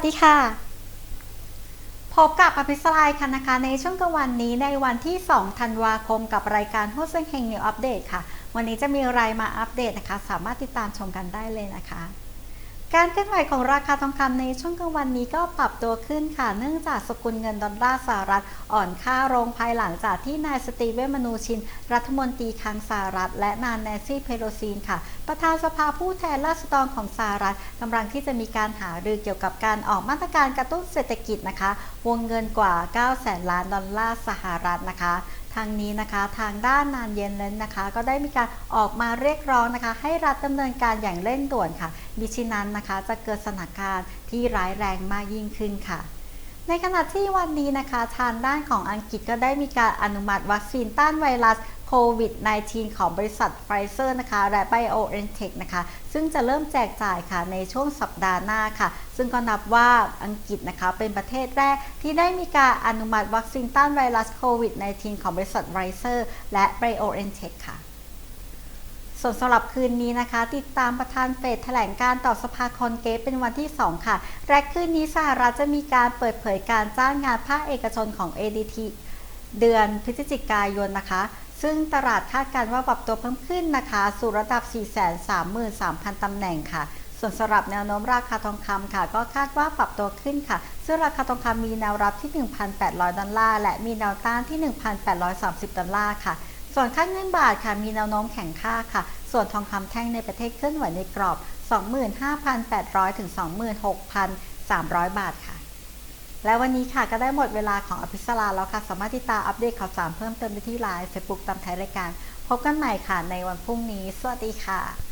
วัสดีค่ะ พบกับอภิสไลค่ะนะคะ ในช่วงกลางวันนี้ในวันที่ 2 ธันวาคมกับรายการหุ้นเซ็งเฮงนิวอัปเดตค่ะ วันนี้จะมีอะไรมาอัปเดตนะคะ สามารถติดตามชมกันได้เลยนะคะ การเคลื่อนไหวของราคาทองคำในช่วงกลางวันนี้ก็ปรับตัวขึ้นค่ะ เนื่องจากสกุลเงินดอลลาร์สหรัฐอ่อนค่าลงภายหลังจากที่นายสตีเวนมนูชิน รัฐมนตรีคลังสหรัฐ และนานแนนซี่เพโลซีนค่ะ ประธานสภาผู้แทนราษฎรของสหรัฐกำลังที่จะมีการหารือเกี่ยวกับการออกมาตรการกระตุ้นเศรษฐกิจนะคะ วงเงินกว่า9แสนล้านดอลลาร์สหรัฐนะคะ ทางนี้นะคะ ทางด้านนานเย็นเลนนะคะ ก็ได้มีการออกมาเรียกร้องนะคะ ให้รัฐดำเนินการอย่างเร่งด่วนค่ะมิฉะนั้นนะคะ จะเกิดสถานการณ์ที่ร้ายแรงมากยิ่งขึ้นค่ะในขณะที่วันนี้นะคะ ทางด้านของอังกฤษก็ได้มีการอนุมัติวัคซีนต้านไวรัส โควิด -19 ของบริษัทไฟเซอร์นะคะและ BioNTech นะคะ ซึ่งจะเริ่มแจกจ่ายค่ะในช่วงสัปดาห์หน้าค่ะ ซึ่งก็นับว่าอังกฤษนะคะเป็นประเทศแรกที่ได้มีการอนุมัติวัคซีนต้านไวรัสโควิด -19 ของบริษัทไฟเซอร์และ BioNTech ค่ะส่วนสำหรับคืนนี้นะคะ ติดตามประธานเฟดแถลงการต่อสภาคอนเกรสเป็นวันที่ 2 ค่ะและคืนนี้สหรัฐจะมีการเปิดเผยการจ้างงานภาคเอกชนของ ADT เดือนพฤศจิกายนนะคะ ซึ่งตลาดคาดการณ์ว่าปรับตัวเพิ่มขึ้นนะคะ สู่ระดับ 433,000 ตำแหน่งค่ะ ส่วนสำหรับแนวโน้มราคาทองคำค่ะ ก็คาดว่าปรับตัวขึ้นค่ะ ซึ่งราคาทองคำมีแนวรับที่ 1,800 ดอลลาร์ และมีแนวต้านที่ 1,830 ดอลลาร์ค่ะ ส่วนค่าเงินบาทค่ะ มีแนวโน้มแข็งค่าค่ะ ส่วนทองคำแท่งในประเทศเคลื่อนไหวในกรอบ 25,800 ถึง 26,300 บาทค่ะ และวันนี้ค่ะก็ได้หมดเวลาของอภิสราแล้วค่ะ สามารถติดตามอัปเดตข่าวสารเพิ่มเติมได้ที่ไลน์เฟซบุ๊กตามท้ายรายการ พบกันใหม่ค่ะในวันพรุ่งนี้ สวัสดีค่ะ